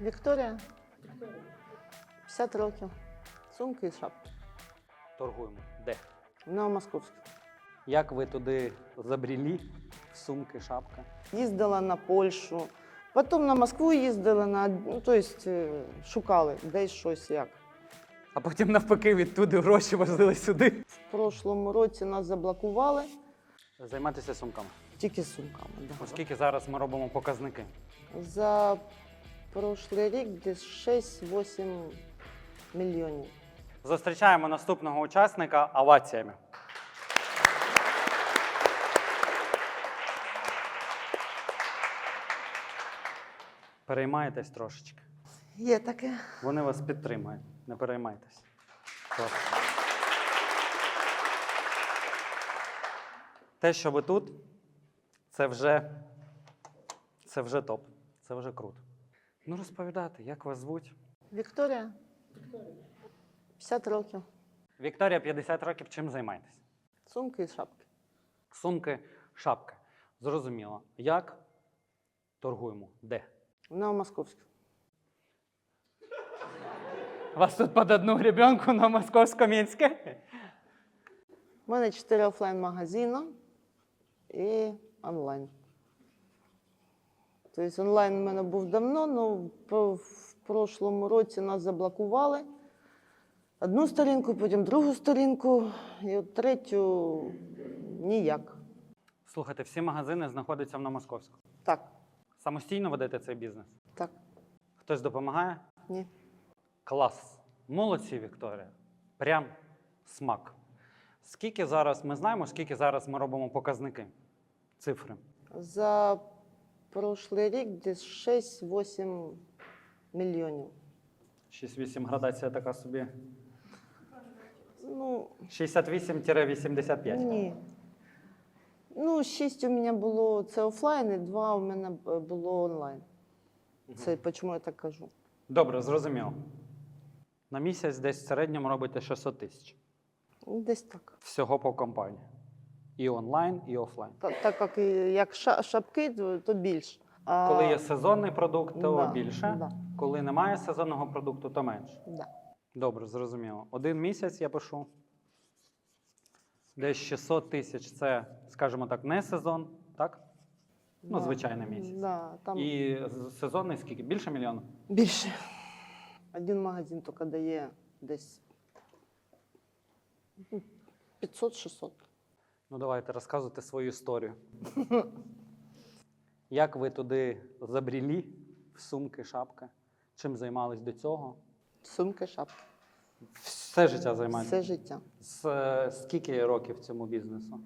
Вікторія. 50 років. Сумки і шапки. Торгуємо. Де? В Новомосковську. Як ви туди забріли? Сумки, шапка. Їздила на Польщу. Потім на Москву їздила, на, ну, тобто шукали десь щось як. А потім навпаки відтуди гроші возили сюди. В прошлому році нас заблокували Займатися сумками. тільки сумками. Да. Оскільки зараз ми робимо показники. За прошлий рік десь 6-8 мільйонів. Зустрічаємо наступного учасника оваціями. Переймаєтесь трошечки. Є таке. Вони вас підтримують. Не переймайтесь. Клас. Те, що ви тут, це вже, це вже топ. Це вже круто. Ну, розповідайте, як вас звуть? Вікторія. 50 років. Вікторія, 50 років, чим займаєтесь? Сумки і шапки. Сумки, шапки. Зрозуміло. Як торгуємо? Де? В Новомосковську. Вас тут під одну гребенку на московсько-мінське? У мене 4 офлайн-магазини і онлайн. Тобто онлайн у мене був давно, але в прошлому році нас заблокували. Одну сторінку, потім другу сторінку, і от третю ніяк. Слухайте, всі магазини знаходяться в Новомосковську. Так, Самостійно ведете цей бізнес? так, Хтось допомагає? ні. Клас. Молодці, Вікторія. Прям смак. Скільки зараз ми знаємо, скільки зараз ми робимо показники? Цифри. За прошлий рік десь 6-8 мільйонів. 6-8 градація така собі. Ну, 68-85. Ні. Ну, шість у мене було це офлайн, і два у мене було онлайн. Це чому я так кажу. Добре, зрозуміло. На місяць десь в середньому робите 600 тисяч. Десь так. Всього по компанії. І онлайн, і офлайн. Та- Так як, і- як ша- шапки, то, то більше. А, Коли є сезонний продукт, то Да, більше. да. Коли немає сезонного продукту, то менше. Да. Добре, зрозуміло. Один місяць я пишу. Десь 600 тисяч це, скажімо так, не сезон, так? Ну, Да. звичайний місяць. Да, там І з- сезонний скільки? Більше мільйона? більше. Один магазин тільки дає десь ну, 500-600. Ну, давайте розказуйте свою історію. Як ви туди забріли в сумки, шапки? Чим займались до цього? Сумки, шапки. Все життя займаєтесь? Все життя. З е, скільки років цьому бізнесу?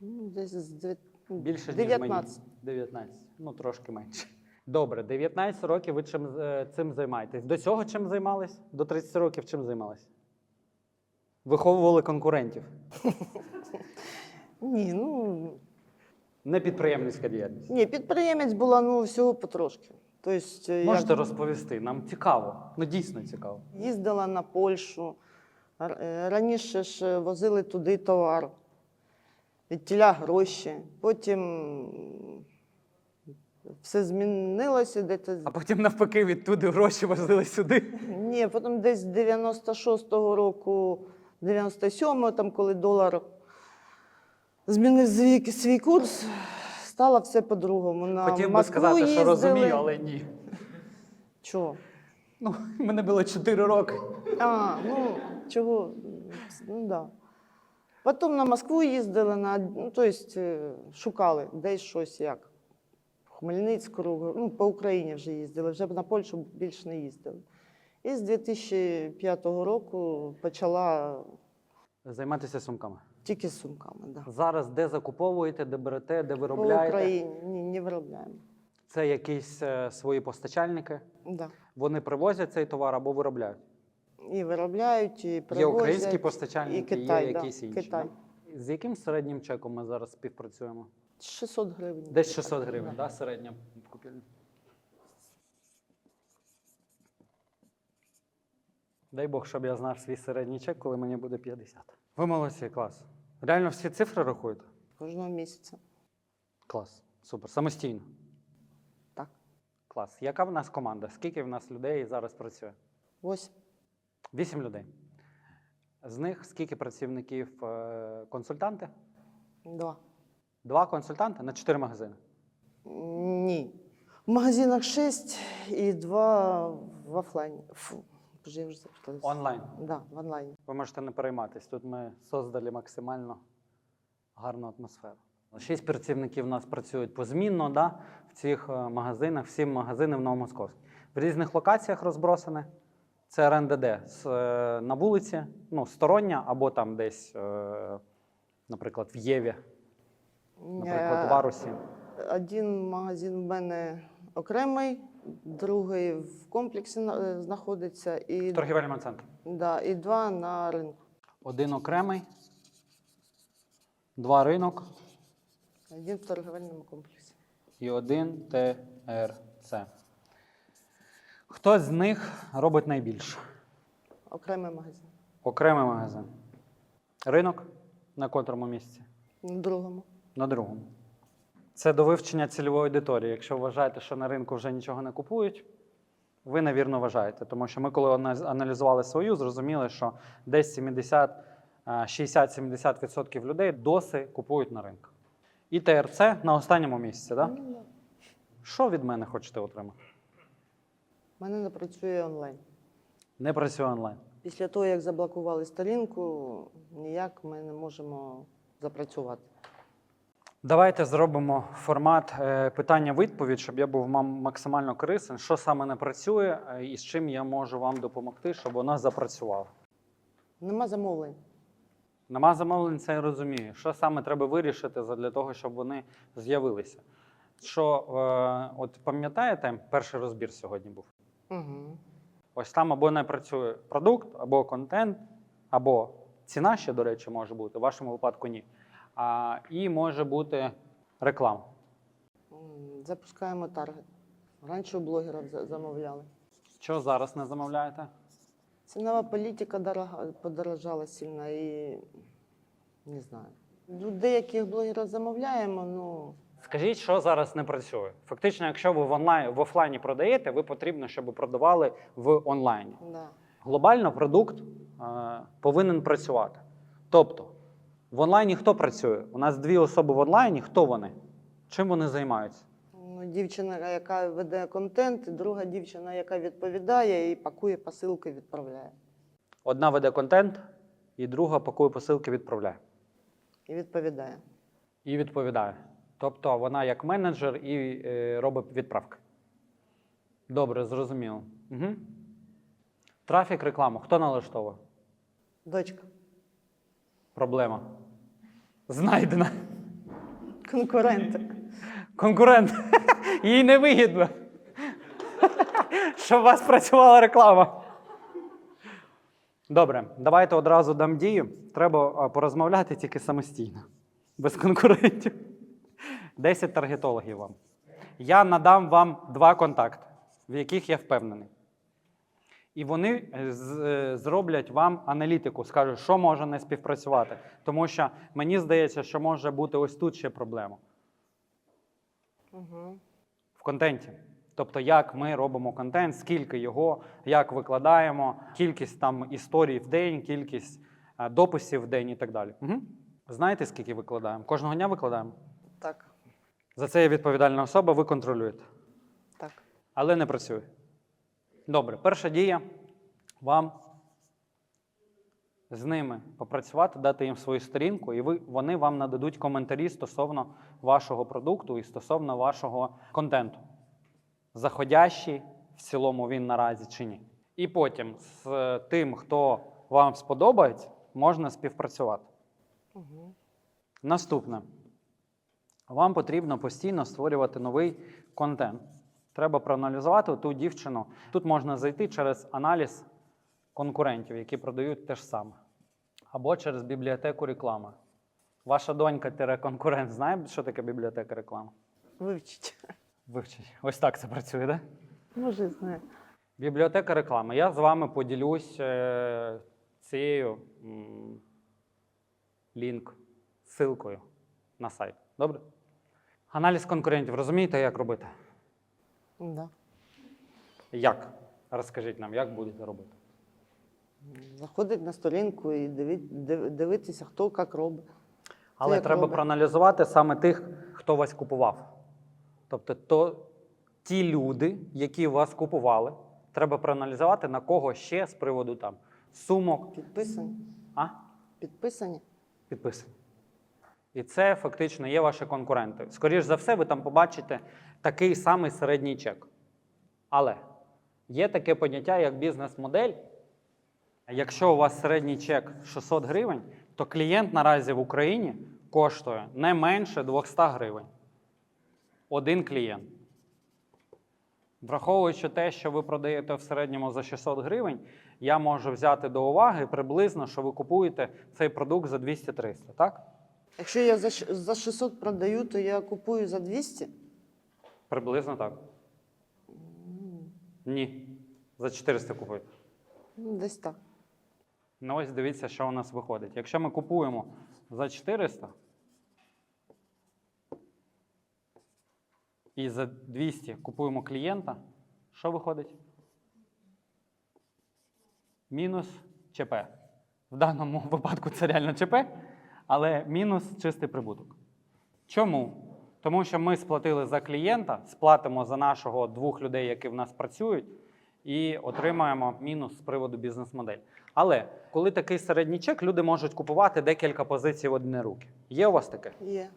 Ну, Десь з дев'ят- Більше, ніж 19. мені. 19. Ну, трошки менше. Добре, 19 років ви чим, е, цим займаєтесь. До цього чим займались? До 30 років чим займались? Виховували конкурентів. Ні, ну Не підприємницька діяльність. ні, підприємець була ну всього потрошки. Тобто, е, Можете як розповісти? Нам цікаво. Ну дійсно цікаво. їздила на Польщу. Р- е, Раніше ж возили туди товар, від тіля гроші. Потім все змінилося. Де -то... А потім навпаки відтуди гроші возили сюди. Ні, потім десь з 96-го року, 97-го, там, коли долар змінив свій, свій курс, стало все по-другому. На Хотів би Москву сказати, що їздили. розумію, але ні. Чого? Ну, мене було 4 роки. А, ну чого? Ну да. Потім на Москву їздили, на, ну, тобто шукали десь щось як. Хмельницьку, ну, по Україні вже їздили, вже на Польщу більше не їздили. І з 2005 року почала Займатися сумками. тільки сумками. Да. Зараз де закуповуєте, де берете, де виробляєте? Україні ні, не виробляємо. Це якісь е, свої постачальники. Да. Вони привозять цей товар або виробляють. І виробляють, і Є українські постачальники, і Китай, є да, якісь інші. Китай. да? З яким середнім чеком ми зараз співпрацюємо? 600 гривень. Десь 600 гривень, да, середня купівля. Дай Бог, щоб я знав свій середній чек, коли мені буде 50. Ви молодці, клас. Реально всі цифри рахуєте? Кожного місяця. Клас. Супер. Самостійно. Так. Клас. Яка в нас команда? Скільки в нас людей зараз працює? Восемь. Вісім людей. З них скільки працівників е, консультанти? Два. Два консультанти на чотири магазини. Ні. В магазинах шесть і два в офлайні. Фу, я вже запуталась. Онлайн. Да, в онлайні. Ви можете не перейматись. Тут ми создали максимально гарну атмосферу. Шість працівників у нас працюють позмінно да, в цих е, магазинах, всі магазини в Новомосковській. В різних локаціях розбросані. Це РНДД з, е, на вулиці, ну, стороння, або там десь, е, наприклад, в Єві, наприклад, в Е, Арусі. Один магазин в мене окремий, другий в комплексі на- е, знаходиться, і, В торгівельному центрі. да, і два на ринку. Один окремий, два ринок Один в торговельному комплексі. і один ТРЦ. Хто з них робить найбільше? Окремий магазин. Окремий магазин. Ринок на котрому місці? На другому. На другому. Це до вивчення цільової аудиторії. Якщо вважаєте, що на ринку вже нічого не купують, ви невірно вважаєте. Тому що ми, коли аналізували свою, зрозуміли, що десь 70, е, 60-70% людей досі купують на ринку. І ТРЦ на останньому місці. Да. Що від мене хочете отримати? У мене не працює онлайн. Не працює онлайн. Після того, як заблокували сторінку, ніяк ми не можемо запрацювати. Давайте зробимо формат е, питання-відповідь, щоб я був максимально корисний. Що саме не працює е, і з чим я можу вам допомогти, щоб воно запрацювало. Нема замовлень. Нема замовлень, це я розумію. Що саме треба вирішити для того, щоб вони з'явилися? Що, е, от пам'ятаєте, перший розбір сьогодні був? Угу. Ось там або не працює продукт, або контент, або ціна ще, до речі, може бути, в вашому випадку ні. А, і може бути реклама. Запускаємо таргет. Раніше у блогерів за- замовляли. Що зараз не замовляєте? Цінова політика дорога, подорожала сильно і не знаю. Ну, деяких блогерів замовляємо, ну Скажіть, що зараз не працює. Фактично, якщо ви в онлайн в офлайні продаєте, ви потрібно, щоб продавали в онлайні. да. Глобально продукт е, повинен працювати. Тобто, в онлайні хто працює? У нас дві особи в онлайні. Хто вони? Чим вони займаються? Ну, дівчина, яка веде контент, і друга дівчина, яка відповідає і пакує посилки, відправляє. Одна веде контент, і друга пакує посилки, відправляє. І відповідає. І відповідає. Тобто вона як менеджер і е, робить відправки. Добре, зрозуміло. Угу. Трафік, рекламу. Хто налаштовує? Дочка. Проблема. Знайдена. Конкуренти. Конкурент. Їй не вигідно. Щоб у вас працювала реклама. Добре, давайте одразу дам дію. Треба порозмовляти тільки самостійно, без конкурентів. 10 таргетологів вам. Я надам вам два контакти, в яких я впевнений. І вони е, е, зроблять вам аналітику, скажуть, що може не співпрацювати. Тому що мені здається, що може бути ось тут ще проблема Угу. в контенті. Тобто, як ми робимо контент, скільки його, як викладаємо, кількість там історій в день, кількість е, дописів в день і так далі. Угу. Знаєте, скільки викладаємо? Кожного дня викладаємо. Так, За це є відповідальна особа, ви контролюєте. так. Але не працює. Добре, перша дія вам з ними попрацювати, дати їм свою сторінку, і ви, вони вам нададуть коментарі стосовно вашого продукту і стосовно вашого контенту. Заходящий в цілому він наразі чи ні. І потім з е, тим, хто вам сподобається, можна співпрацювати. Угу. Наступне. Вам потрібно постійно створювати новий контент. Треба проаналізувати ту дівчину. Тут можна зайти через аналіз конкурентів, які продають те ж саме. Або через бібліотеку реклами. Ваша донька тире конкурент знає, що таке бібліотека реклами? Вивчить. Вивчить. Ось так це працює, так? Да? Може, знає. Бібліотека реклами. Я з вами поділюсь е, цією м, лінк, ссылкою на сайт. Добре? Аналіз конкурентів. Розумієте, як робити? Да. Як? Розкажіть нам, як будете робити? Заходить на сторінку і дивитися, хто як робить. Але як треба робить. проаналізувати саме тих, хто вас купував. Тобто, то, ті люди, які вас купували, треба проаналізувати, на кого ще з приводу там сумок, Підписані. а? Підписані. підписані. І це фактично є ваші конкуренти. Скоріше за все, ви там побачите такий самий середній чек. Але є таке поняття, як бізнес-модель. Якщо у вас середній чек 600 гривень, то клієнт наразі в Україні коштує не менше 200 гривень. Один клієнт. Враховуючи те, що ви продаєте в середньому за 600 гривень, я можу взяти до уваги приблизно, що ви купуєте цей продукт за 200-300, так? Якщо я за, щ- за 600 продаю, то я купую за 200. Приблизно так. Ні. За 400 купуєте. Ну, Десь так. Ну ось дивіться, що у нас виходить. Якщо ми купуємо за 400 і за 200 купуємо клієнта, що виходить? Мінус ЧП. В даному випадку це реально ЧП, але мінус чистий прибуток. Чому? Тому що ми сплатили за клієнта, сплатимо за нашого двох людей, які в нас працюють, і отримаємо мінус з приводу бізнес-модель. Але коли такий середній чек, люди можуть купувати декілька позицій в одні руки. Є у вас таке? Є.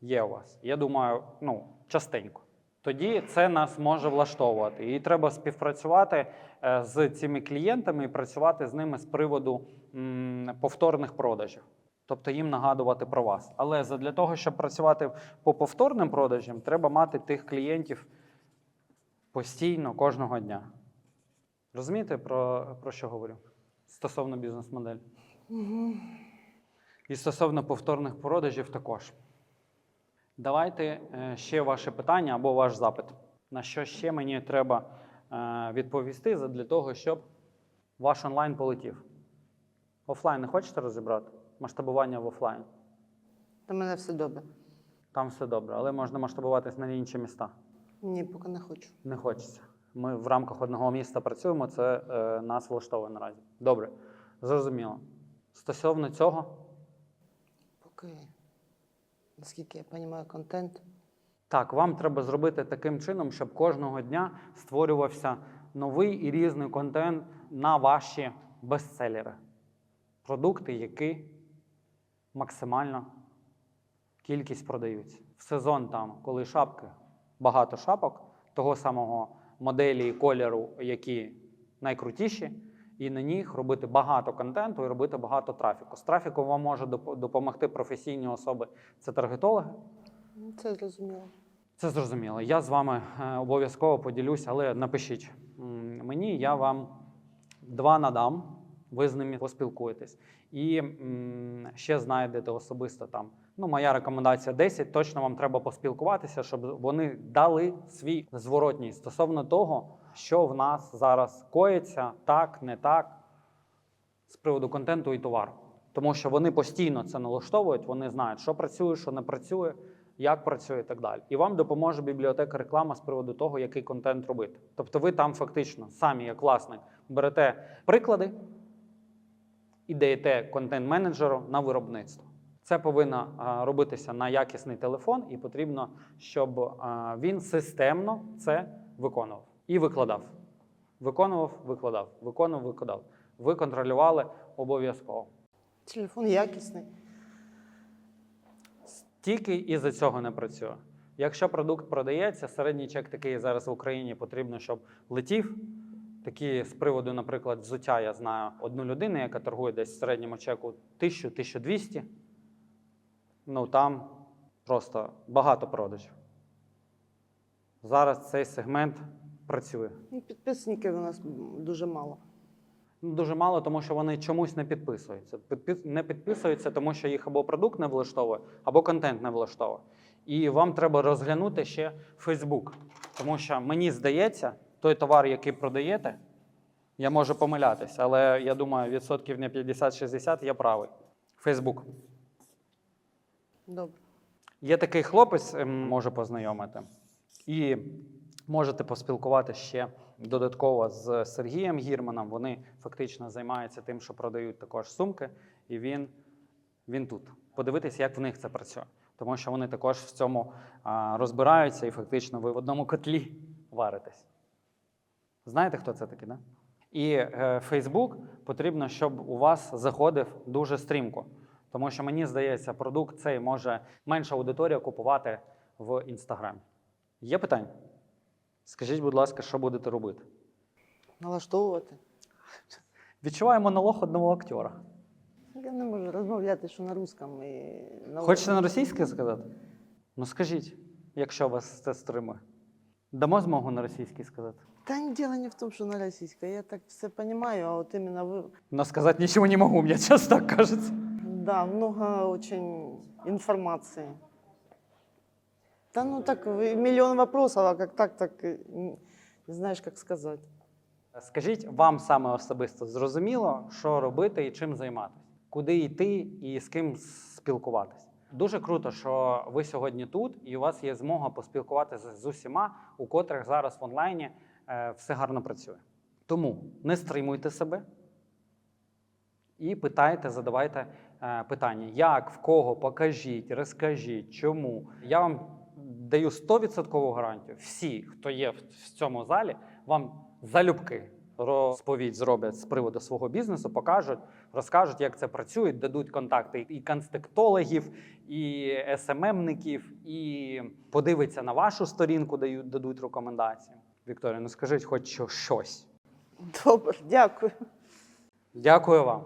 Є у вас. Я думаю, ну, частенько. Тоді це нас може влаштовувати. І треба співпрацювати е, з цими клієнтами і працювати з ними з приводу м, повторних продажів. Тобто їм нагадувати про вас. Але для того, щоб працювати по повторним продажам, треба мати тих клієнтів постійно кожного дня. Розумієте, про, про що говорю? Стосовно бізнес-моделі. І стосовно повторних продажів також. Давайте е, ще ваше питання або ваш запит. На що ще мені треба е, відповісти для того, щоб ваш онлайн полетів? Офлайн не хочете розібрати? Масштабування в офлайн. Та мене все добре. Там все добре, але можна масштабуватись на інші міста. Ні, поки не хочу. Не хочеться. Ми в рамках одного міста працюємо, це е, нас влаштовує наразі. Добре, зрозуміло. Стосовно цього, Поки, наскільки я розумію, контент. Так, вам треба зробити таким чином, щоб кожного дня створювався новий і різний контент на ваші бестселери. Продукти, які максимально кількість продаються. В сезон там, коли шапки, багато шапок, того самого моделі і кольору, які найкрутіші, і на них робити багато контенту і робити багато трафіку. З трафіку вам може допомогти професійні особи, це таргетологи. Ну, Це зрозуміло. Це зрозуміло. Я з вами е, обов'язково поділюсь, але напишіть мені, я вам два надам, ви з ними поспілкуєтесь. І м, ще знайдете особисто там. Ну, моя рекомендація 10. Точно вам треба поспілкуватися, щоб вони дали свій зворотній стосовно того, що в нас зараз коїться, так, не так, з приводу контенту і товару. Тому що вони постійно це налаштовують, вони знають, що працює, що не працює, як працює і так далі. І вам допоможе бібліотека реклама з приводу того, який контент робити. Тобто ви там фактично самі, як власник, берете приклади і даєте контент-менеджеру на виробництво. Це повинно робитися на якісний телефон, і потрібно, щоб він системно це виконував і викладав. Виконував, викладав, виконував, викладав. Ви контролювали обов'язково. Телефон якісний. Тільки із-за цього не працює. Якщо продукт продається, середній чек такий зараз в Україні потрібно, щоб летів. Такі з приводу, наприклад, взуття, я знаю одну людину, яка торгує десь в середньому чеку 1000-1200. Ну там просто багато продажів. Зараз цей сегмент працює. Підписників у нас дуже мало. Ну, Дуже мало, тому що вони чомусь не підписуються. Не підписуються, тому що їх або продукт не влаштовує, або контент не влаштовує. І вам треба розглянути ще Facebook. Тому що мені здається, той товар, який продаєте, я можу помилятися, але я думаю, відсотків не 50-60 я правий. Facebook. Добре. Є такий хлопець, ем, може познайомити. І можете поспілкуватися ще додатково з Сергієм Гірманом. Вони фактично займаються тим, що продають також сумки, і він, він тут. Подивитися, як в них це працює. Тому що вони також в цьому а, розбираються, і фактично ви в одному котлі варитесь. Знаєте, хто це такий, да? І е, Facebook потрібно, щоб у вас заходив дуже стрімко. Тому що мені здається, продукт цей може менша аудиторія купувати в інстаграмі. Є питання? Скажіть, будь ласка, що будете робити? Налаштовувати. Відчуваю монолог одного актера. Я не можу розмовляти, що на русском і на Хочете на російське сказати? Ну скажіть, якщо вас це стримує. Дамо змогу на російській сказати. Та ні, дело не в том, что на российской. Я так все понимаю, а вот именно вы... Но сказать ничего не могу, мне сейчас так кажется. Да, много очень информации. Да ну так, вы- миллион вопросов, а как так, так э, н- не знаешь, как сказать. Скажіть, вам саме особисто зрозуміло, що робити і чим займатися, куди йти і з ким спілкуватися. Дуже круто, що ви сьогодні тут, і у вас є змога поспілкуватися з усіма, у котрих зараз в онлайні е, все гарно працює. Тому не стримуйте себе і питайте, задавайте е, питання: як, в кого, покажіть, розкажіть, чому. Я вам даю 100% гарантію. Всі, хто є в цьому залі, вам залюбки розповідь зроблять з приводу свого бізнесу, покажуть, розкажуть, як це працює, дадуть контакти і констектологів, і СММників, і подивиться на вашу сторінку, дають, дадуть рекомендації. Вікторія, ну скажіть хоч щось. Добре, дякую. Дякую вам.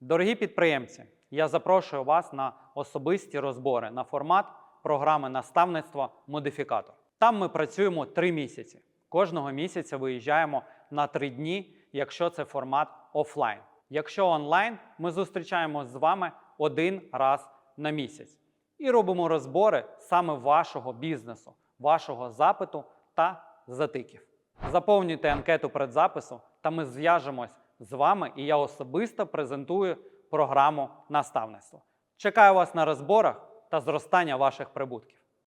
Дорогі підприємці, я запрошую вас на особисті розбори на формат програми наставництва Модифікатор. Там ми працюємо три місяці. Кожного місяця виїжджаємо на три дні, якщо це формат офлайн. Якщо онлайн, ми зустрічаємося з вами один раз на місяць і робимо розбори саме вашого бізнесу, вашого запиту та затиків. Заповнюйте анкету предзапису, та ми зв'яжемось з вами, і я особисто презентую програму наставництва. Чекаю вас на розборах та зростання ваших прибутків.